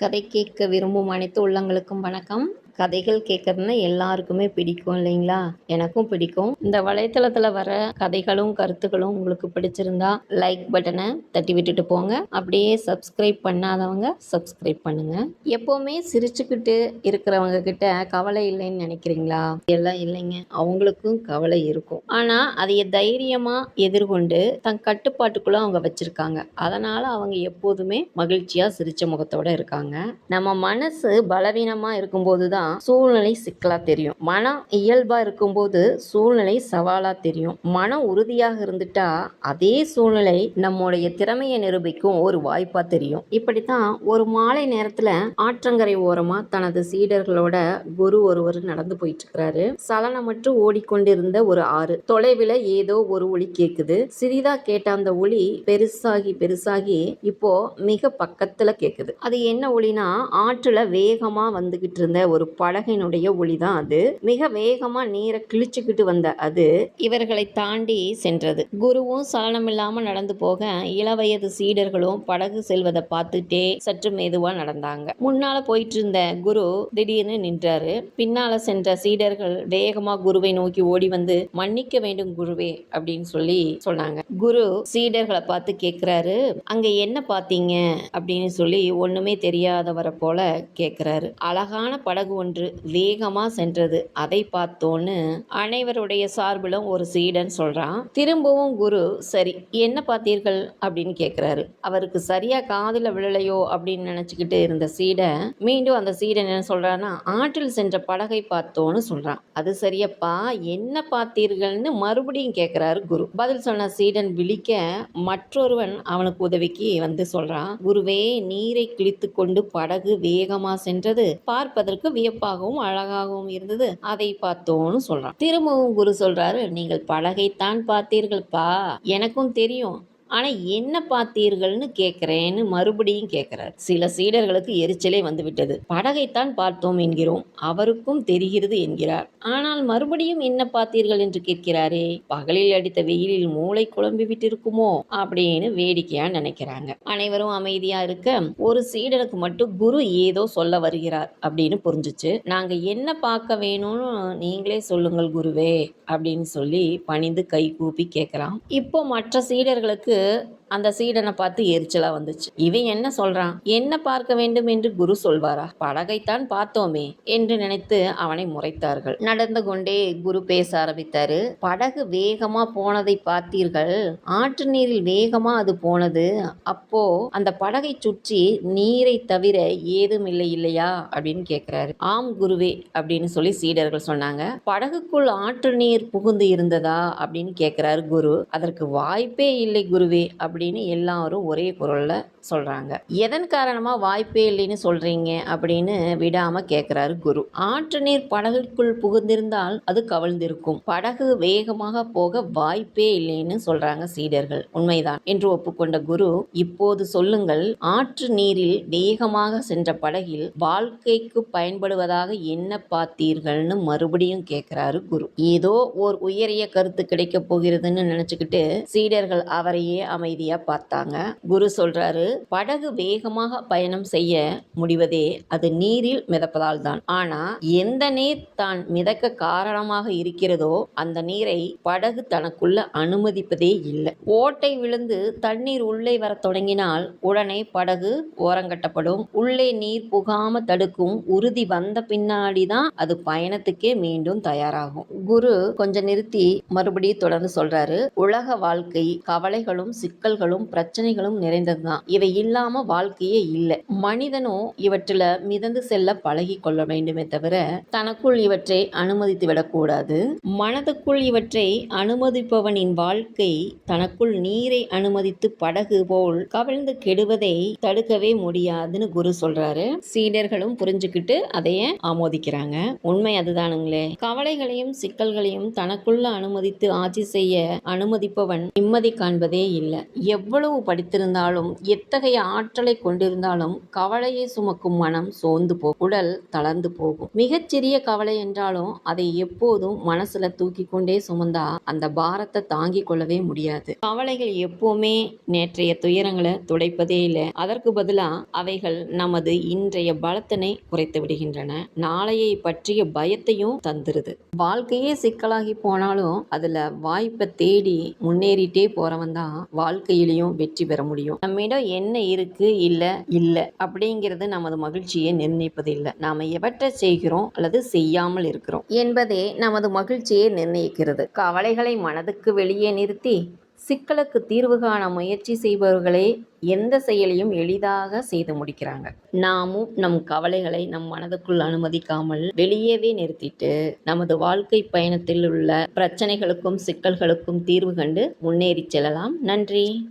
கதை கேட்க விரும்பும் அனைத்து உள்ளங்களுக்கும் வணக்கம். கதைகள் கேட்கறதுன்னா எல்லாருக்குமே பிடிக்கும் இல்லைங்களா? எனக்கும் பிடிக்கும். இந்த வலைத்தளத்தில் வர கதைகளும் கருத்துக்களும் உங்களுக்கு பிடிச்சிருந்தா லைக் பட்டனை தட்டி விட்டுட்டு போங்க. அப்படியே சப்ஸ்கிரைப் பண்ணாதவங்க சப்ஸ்கிரைப் பண்ணுங்க. எப்போவுமே சிரிச்சுக்கிட்டு இருக்கிறவங்க கிட்ட கவலை இல்லைன்னு நினைக்கிறீங்களா? எல்லாம் இல்லைங்க. அவங்களுக்கும் கவலை இருக்கும். ஆனால் அதைய தைரியமாக எதிர்கொண்டு தன் கட்டுப்பாட்டுக்குள்ளே அவங்க வச்சிருக்காங்க. அதனால அவங்க எப்போதுமே மகிழ்ச்சியாக சிரிச்ச முகத்தோட இருக்காங்க. நம்ம மனசு பலவீனமாக இருக்கும்போது தான் சூழ்நிலை சிக்கலாக தெரியும். மனம் இயல்பாக இருக்கும்போது சூழ்நிலை சவாலாக தெரியும். மனம் உறுதியாக இருந்துட்டா அதே சூழ்நிலை நம்முடைய திறமையை நிரூபிக்கும் ஒரு வாய்ப்பாக தெரியும். இப்படித்தான் ஒரு மாலை நேரத்தில் ஆற்றங்கரை ஓரமாக தனது சீடர்களோட குரு ஒருவர் நடந்து போயிட்டு இருக்கிறாரு சலனமற்று ஓடிக்கொண்டிருந்த ஒரு ஆறு. தொலைவில் ஏதோ ஒரு ஒளி கேட்குது சிறிதா கேட்ட அந்த ஒளி பெருசாகி பெருசாகி இப்போ மிக பக்கத்துல கேட்குது அது என்ன ஒளினா ஆற்றுல வேகமா வந்துகிட்டு இருந்த ஒரு பலகையினுடைய ஒளி தான் அது. மிக வேகமா நீரை கிழிச்சுக்கிட்டு வந்த அது இவர்களை தாண்டி சென்றது. குருவும் சலனம் இல்லாம நடந்து போக இளவயது சீடர்களும் படகு செல்வதை பார்த்துட்டே சற்று மெதுவா நடந்தாங்க. முன்னால போயிட்டு இருந்த குரு திடீர்னு நின்றாரு. பின்னால சென்ற சீடர்கள் வேகமா குருவை நோக்கி ஓடி வந்து மன்னிக்க வேண்டும் குருவே அப்படின்னு சொல்லி சொன்னாங்க. குரு சீடர்களை பார்த்து கேட்குறாரு அங்க என்ன பார்த்தீங்க? அப்படின்னு சொல்லி ஒண்ணுமே தெரியாதவரை போல கேக்குறாரு. அழகான படகு ஒன்று வேகமா சென்றது. அதை பார்த்தோன்னு அனைவருடைய சார்பிலும் ஒரு சீடன் சொல்றான். திரும்பவும் குரு சரி என்ன பார்த்தீர்கள்? அப்படின்னு கேட்குறாரு அவருக்கு சரியா காதல விழலையோ அப்படின்னு நினைச்சுக்கிட்டு இருந்த சீடன் மீண்டும் அந்த சீடன் என்ன சொல்றான்னா ஆற்றில் சென்ற படகை பார்த்தோன்னு சொல்றான். அது சரியப்பா? என்ன பார்த்தீர்கள்னு மறுபடியும் கேட்குறாரு குரு. பதில் சொன்ன சீடன் விழிக்க மற்றொருவன் அவனுக்கு உதவிக்கு வந்து சொல்றான். குருவே நீரை கிழித்து கொண்டு படகு வேகமா சென்றது. பார்ப்பதற்கு வியப்பாகவும் அழகாகவும் இருந்தது. அதை பார்த்தோன்னு சொல்றான். திரும்பவும் குரு சொல்றாரு நீங்கள் பலகைத்தான் பார்த்தீர்கள்ப்பா. எனக்கும் தெரியும். ஆனால் என்ன பார்த்தீர்கள்னு கேட்கிறேன்னு மறுபடியும் கேட்கிறார் சில சீடர்களுக்கு எரிச்சலே வந்து விட்டது படகைத்தான் பார்த்தோம் என்கிறோம். அவருக்கும் தெரிகிறது என்கிறார். ஆனால் மறுபடியும் என்ன பார்த்தீர்கள் என்று கேட்கிறாரே பகலில் அடித்த வெயிலில் மூளை குழம்பி விட்டிருக்குமோ? அப்படின்னு வேடிக்கையா நினைக்கிறாங்க. அனைவரும் அமைதியா இருக்க ஒரு சீடனுக்கு மட்டும் குரு ஏதோ சொல்ல வருகிறார் அப்படின்னு புரிஞ்சுச்சு. நாங்க என்ன பார்க்க வேணும்னு நீங்களே சொல்லுங்கள் குருவே அப்படின்னு சொல்லி பணிந்து கை கூப்பி கேட்கலாம் இப்போ மற்ற சீடர்களுக்கு Balığı அந்த சீடனை பார்த்து எரிச்சலா வந்துச்சு. இவன் என்ன சொல்றான்? என்ன பார்க்க வேண்டும் என்று குரு சொல்வாரா? படகைத்தான் பார்த்தோமே என்று நினைத்து அவனை முறைத்தார்கள். நடந்து கொண்டே குரு பேச ஆரம்பித்தாரு. படகு வேகமா போனதை பார்த்தீர்கள். ஆற்று நீரில் வேகமா அது போனது. அப்போ அந்த படகை சுற்றி நீரை தவிர ஏதும் இல்லை இல்லையா? அப்படின்னு கேட்கிறாரு ஆம் குருவே அப்படின்னு சொல்லி சீடர்கள் சொன்னாங்க. படகுக்குள் ஆற்று நீர் புகுந்து இருந்ததா? அப்படின்னு கேட்கிறாரு குரு. அதற்கு வாய்ப்பே இல்லை குருவே அப்படின்னு எல்லாரும் ஒரே குரலில் சொல்கிறாங்க எதன் காரணமாக வாய்ப்பே இல்லைன்னு சொல்கிறீங்க அப்படின்னு விடாமல் கேட்குறாரு குரு. ஆற்று நீர் படகுக்குள் புகுந்திருந்தால் அது கவிழ்ந்திருக்கும். படகு வேகமாக போக வாய்ப்பே இல்லைன்னு சொல்கிறாங்க சீடர்கள். உண்மைதான். என்று ஒப்புக்கொண்ட குரு இப்போது சொல்லுங்கள் ஆற்று நீரில் வேகமாக சென்ற படகில் வாழ்க்கைக்கு பயன்படுவதாக என்ன பார்த்தீர்கள்னு மறுபடியும் கேட்குறாரு குரு. ஏதோ ஓர் உயரிய கருத்து கிடைக்க போகிறதுன்னு நினச்சிக்கிட்டு சீடர்கள் அவரையே அமைதியா பார்த்தாங்க. குரு சொல்றாரு படகு வேகமாக பயணம் செய்ய முடிவதே அது நீரில் மிதப்பதால் தான். ஆனா எந்த நீர் தான் மிதக்க காரணமாக இருக்கிறதோ அந்த நீரை படகு தனக்குள்ள அனுமதிப்பதே இல்லை. ஓட்டை விழுந்து தண்ணீர் உள்ளே வர தொடங்கினால் உடனே படகு ஓரங்கட்டப்படும். உள்ளே நீர் புகாம தடுக்கும் உறுதி வந்த பின்னாடி தான் அது பயணத்துக்கே மீண்டும் தயாராகும். குரு கொஞ்சம் நிறுத்தி மறுபடியும் தொடர்ந்து சொல்றாரு உலக வாழ்க்கை கவலைகளும் சிக்கல்களும் பிரச்சனைகளும் நிறைந்ததுதான். இவை இல்லாம வாழ்க்கையே இல்லை. மனிதனும் இவற்றில மிதந்து செல்ல பழகி கொள்ள வேண்டுமே தவிர தனக்குள் இவற்றை அனுமதித்து விடக்கூடாது. மனதுக்குள் இவற்றை அனுமதிப்பவனின் வாழ்க்கை தனக்குள் நீரை அனுமதித்து படகு போல் கவிழ்ந்து கெடுவதை தடுக்கவே முடியாதுன்னு குரு சொல்றாரு. சீடர்களும் புரிஞ்சுக்கிட்டு அதைய ஆமோதிக்கிறாங்க. உண்மை அதுதானுங்களே. கவலைகளையும் சிக்கல்களையும் தனக்குள்ள அனுமதித்து ஆட்சி செய்ய அனுமதிப்பவன் நிம்மதி காண்பதே இல்லை. எவ்வளவு படித்திருந்தாலும் எத்தகைய ஆற்றலை கொண்டிருந்தாலும் கவலையை சுமக்கும் மனம் சோர்ந்து போகும் உடல் தளர்ந்து போகும். மிகச்சிறிய கவலை என்றாலும் அதை எப்போதும் மனசுல தூக்கி கொண்டே சுமந்தா அந்த பாரத்தை தாங்கிக் கொள்ளவே முடியாது. கவலைகள் எப்பவுமே நேற்றைய துயரங்களை துடைப்பதே இல்லை. அதற்கு பதிலா அவைகள் நமது இன்றைய பலத்தினை குறைத்து விடுகின்றன. நாளையை பற்றிய பயத்தையும் தந்துருது. வாழ்க்கையே சிக்கலாகி போனாலும் அதுல வாய்ப்பை தேடி முன்னேறிட்டே போறவன் தான் வாழ்க்கையிலையும் வெற்றி பெற முடியும். நம்மிடம் என்ன இருக்கு? இல்ல இல்ல. அப்படிங்கிறது நமது மகிழ்ச்சியை நிர்ணயிப்பது இல்லை. நாம எவற்றை செய்கிறோம் அல்லது செய்யாமல் இருக்கிறோம்? என்பதே நமது மகிழ்ச்சியை நிர்ணயிக்கிறது. கவலைகளை மனதுக்கு வெளியே நிறுத்தி சிக்கலுக்கு தீர்வு காண முயற்சி செய்பவர்களே எந்த செயலையும் எளிதாக செய்து முடிக்கிறாங்க. நாமும் நம் கவலைகளை நம் மனதுக்குள் அனுமதிக்காமல் வெளியவே நிறுத்திட்டு நமது வாழ்க்கை பயணத்தில் உள்ள பிரச்சனைகளுக்கும் சிக்கல்களுக்கும் தீர்வு கண்டு முன்னேறி செல்லலாம். நன்றி.